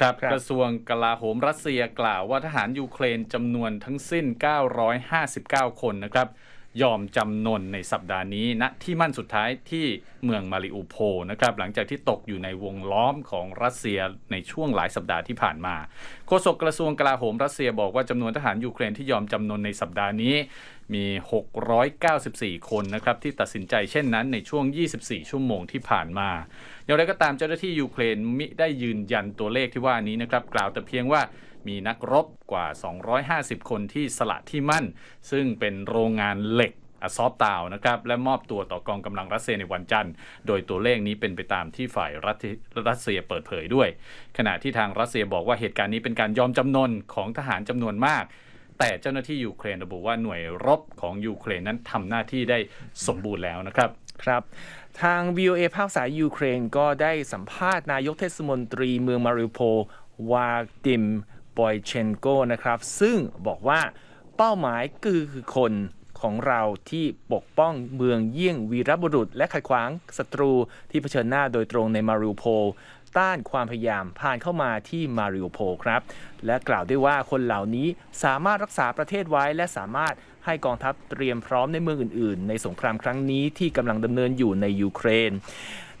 ครับครับกระทรวงกลาโหมรัสเซียกล่าวว่าทหารยูเครนจำนวนทั้งสิ้น 959 คนนะครับ ยอมจำนนในสัปดาห์นี้ณที่มั่นสุดท้ายที่เมืองมาริอูโพลนะครับ หลังจากที่ตกอยู่ในวงล้อมของรัสเซียในช่วงหลายสัปดาห์ที่ผ่านมาโฆษกกระทรวงกลาโหมรัสเซียบอกว่าจำนวนทหารยูเครนที่ยอมจำนนในสัปดาห์นี้มี 694 คนนะครับที่ตัดสินใจเช่นนั้นในช่วง 24 ชั่วโมงที่ผ่านมา อย่างไรก็ตามเจ้าหน้าที่ยูเครนมิได้ยืนยันตัวเลขที่ว่านี้นะครับกล่าวแต่เพียงว่ามีนักรบกว่า 250 คนที่สละที่มั่น ซึ่งเป็นโรงงานเหล็กอซอฟตาวนะครับและมอบตัวต่อกองกำลังรัสเซียในวันจันทร์ โดยตัวเลขนี้เป็นไปตามที่ฝ่ายรัฐรัสเซียเปิดเผยด้วย ขณะที่ทางรัสเซียบอกว่าเหตุการณ์นี้เป็นการยอมจำนนของทหารจำนวนมาก แต่เจ้าหน้าที่ยูเครนระบุว่าหน่วยรบของยูเครนนั้นทำหน้าที่ได้สมบูรณ์แล้วนะครับครับทาง VOA ภาคสายยูเครนก็ได้สัมภาษณ์นายกเทศมนตรีเมืองมาริโพลวาดิมบอยเชนโกนะครับ ซึ่งบอกว่าเป้าหมายคือคน ของเราที่ปกป้องเมืองเยี่ยงวีรบุรุษ และขัดขวางศัตรูที่เผชิญหน้าโดยตรงในมาริโพต้านความพยายามผ่านเข้ามาที่มาริโอโพครับ และกล่าวด้วยว่าคนเหล่านี้สามารถรักษาประเทศไว้ และสามารถให้กองทัพเตรียมพร้อมในเมืองอื่น ๆ ในสงครามครั้งนี้ที่กำลังดำเนินอยู่ในยูเครน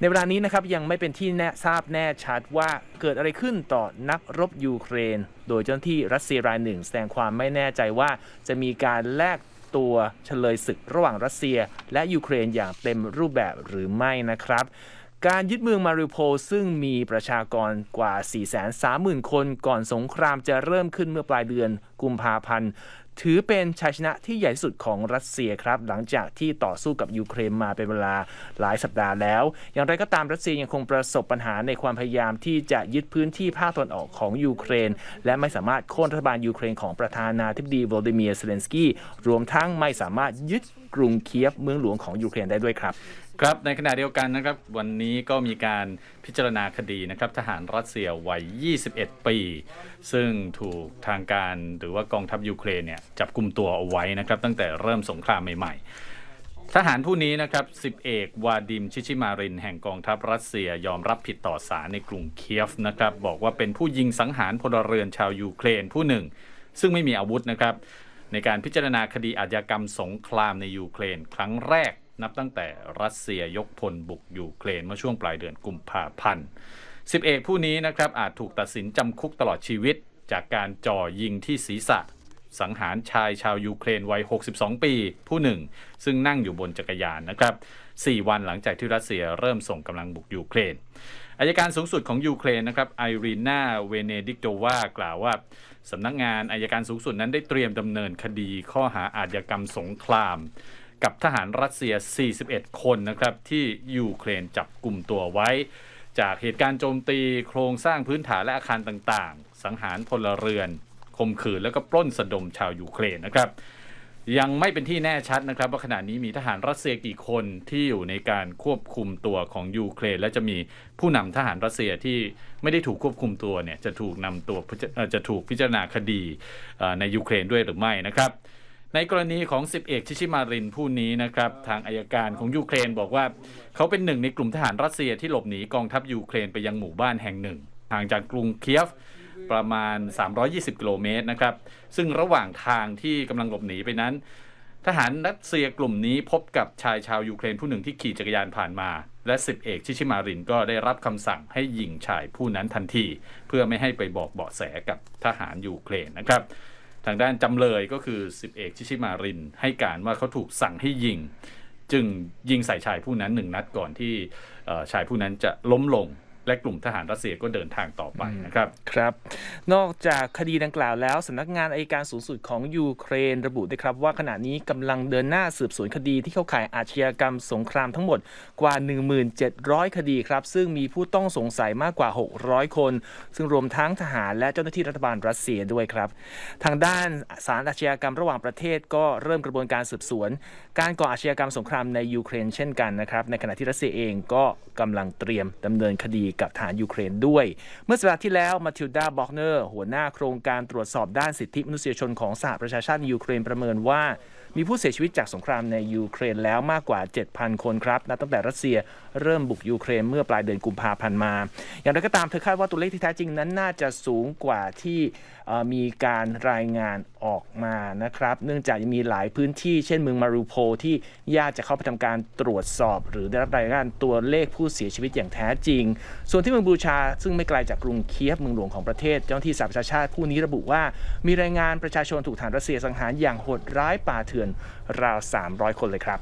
ในเวลานี้นะครับยังไม่เป็นที่แน่ทราบแน่ชัดว่าเกิดอะไรขึ้นต่อนักรบยูเครน โดยเจ้าหน้าที่รัสเซียรายหนึ่ง แสดงความไม่แน่ใจว่าจะมีการแลก ตัวเฉลยศึกระหว่างรัสเซีย และยูเครนอย่างเต็มรูปแบบหรือไม่นะครับการยึดเมืองมาริโพลซึ่งมีประชากรกว่า 430,000 คนก่อนสงครามจะเริ่มขึ้นเมื่อปลายเดือนกุมภาพันธ์ ถือเป็นชัยชนะที่ใหญ่ที่สุดของรัสเซียครับ หลังจากที่ต่อสู้กับยูเครนมาเป็นเวลาหลายสัปดาห์แล้ว อย่างไรก็ตามรัสเซียยังคงประสบปัญหาในความพยายามที่จะยึดพื้นที่ภาคตะวันออกของยูเครน และไม่สามารถโค่นรัฐบาลยูเครนของประธานาธิบดีโวลดิเมียร์เซเลนสกี้รวมทั้งไม่สามารถยึดกรุงเคียฟเมืองหลวงของยูเครนได้ด้วยครับ ครับในขณะเดียวกันนะครับวันนี้ก็มีการ พิจารณาคดีนะครับทหารรัสเซียวัย 21 ปี ซึ่งถูกทางการหรือว่ากองทัพยูเครนเนี่ยจับกลุ่มตัวเอาไว้นะครับตั้งแต่เริ่มสงครามใหม่ ๆ ทหารผู้นี้นะครับสิบเอกวาดิมชิชิมาริน แห่งกองทัพรัสเซียยอมรับผิดต่อศาลในกรุงเคียฟนะครับบอกว่าเป็นผู้ยิงสังหารพลเรือนชาวยูเครนผู้หนึ่ง ซึ่งไม่มีอาวุธนะครับในการพิจารณาคดีอาชญากรรมสงครามในยูเครน ครั้งแรก นับตั้งแต่รัสเซียยกพลบุกยูเครนเมื่อช่วงปลายเดือนกุมภาพันธ์สิบเอกผู้นี้นะครับอาจถูกตัดสินจำคุกตลอดชีวิต จากการจ่อยิงที่ศีรษะ สังหารชายชาวยูเครนวัย 62 ปี ผู้หนึ่ง ซึ่งนั่งอยู่บนจักรยานนะครับ 4 วันหลังจากที่รัสเซียเริ่มส่งกำลังบุกยูเครนอายการสูงสุดของยูเครนนะครับไอรีนาเวเนดิกโตวากล่าวว่าสำนักงานอายการสูงสุดนั้นได้เตรียมดำเนินคดีข้อหาอาญากรรมสงคราม กับทหารรัสเซีย 41 คนนะครับที่ยูเครนจับกลุ่มตัวไว้ จากเหตุการณ์โจมตีโครงสร้างพื้นฐานและอาคารต่างๆ สังหารพลเรือนข่มขืนแล้วก็ปล้นสะดมชาวยูเครนนะครับ ยังไม่เป็นที่แน่ชัดนะครับ ว่าขณะนี้มีทหารรัสเซียกี่คนที่อยู่ในการควบคุมตัวของยูเครน และจะมีผู้นำทหารรัสเซียที่ไม่ได้ถูกควบคุมตัวเนี่ยจะถูกนำตัวจะถูกพิจารณาคดีในยูเครนด้วยหรือไม่นะครับ ในกรณีของสิบเอกชิชิมารินผู้นี้นะครับ ทางอายการของยูเครนบอกว่า เขาเป็นหนึ่งในกลุ่มทหารรัสเซียที่หลบหนีกองทัพยูเครนไปยังหมู่บ้านแห่งหนึ่งห่างจากกรุงเคียฟประมาณ 320 กิโลเมตรนะครับ ซึ่งระหว่างทางที่กำลังหลบหนีไปนั้น ทหารรัสเซียกลุ่มนี้พบกับชายชาวยูเครนผู้หนึ่งที่ขี่จักรยานผ่านมา และสิบเอกชิชิมารินก็ได้รับคำสั่งให้ยิงชายผู้นั้นทันที เพื่อไม่ให้ไปบอกเบาะแสกับทหารยูเครนนะครับ ทางด้านจำเลยก็คือสิบเอกชิชิมาริน ให้การว่าเขาถูกสั่งให้ยิง จึงยิงใส่ชายผู้นั้นหนึ่งนัดก่อนที่ชายผู้นั้นจะล้มลง และกลุ่มทหารรัสเซียก็เดินทางต่อไปนะครับครับ นอกจากคดีดังกล่าวแล้วสำนักงานอายการสูงสุดของยูเครนระบุด้วยครับว่าขณะนี้กำลังเดินหน้าสืบสวนคดีที่เข้าข่ายอาชญากรรมสงครามทั้งหมดกว่า 1700 คดีครับ ซึ่งมีผู้ต้องสงสัยมากกว่า 600 คน ซึ่งรวมทั้งทหารและเจ้าหน้าที่รัฐบาลรัสเซียด้วยครับ ทางด้านสารอาชญากรรมระหว่างประเทศก็เริ่มกระบวนการสืบสวน การก่ออาชญากรรมสงครามในยูเครนเช่นกันนะครับในขณะที่รัสเซียเองก็กำลังเตรียมดำเนินคดีกับทหารยูเครนด้วย เมื่อสัปดาห์ที่แล้วมาทิลดาบ็อกเนอร์หัวหน้าโครงการตรวจสอบด้านสิทธิมนุษยชนของสหประชาชาติยูเครนประเมินว่า มีผู้เสียชีวิตจากสงครามในยูเครนแล้วมากกว่า 7,000 คนครับนับตั้งแต่รัสเซียเริ่มบุกยูเครนเมื่อปลายเดือนกุมภาพันธ์มา อย่างไรก็ตามเธอคาดว่าตัวเลขที่แท้จริงนั้นน่าจะสูงกว่าที่มีการรายงานออกมานะครับ เนื่องจากยังมีหลายพื้นที่เช่นเมืองมารูโพที่ญาติจะเข้าไปทำการตรวจสอบ หรือได้รับรายงานตัวเลขผู้เสียชีวิตอย่างแท้จริงส่วนที่เมืองบูชา ซึ่งไม่ไกลจากกรุงเคียฟเมืองหลวงของประเทศ เจ้าหน้าที่สหประชาชาติผู้นี้ระบุว่า มีรายงานประชาชนถูกฐานรัสเซียสังหารอย่างโหดร้ายป่าเถื่อนราว 300 คนเลยครับ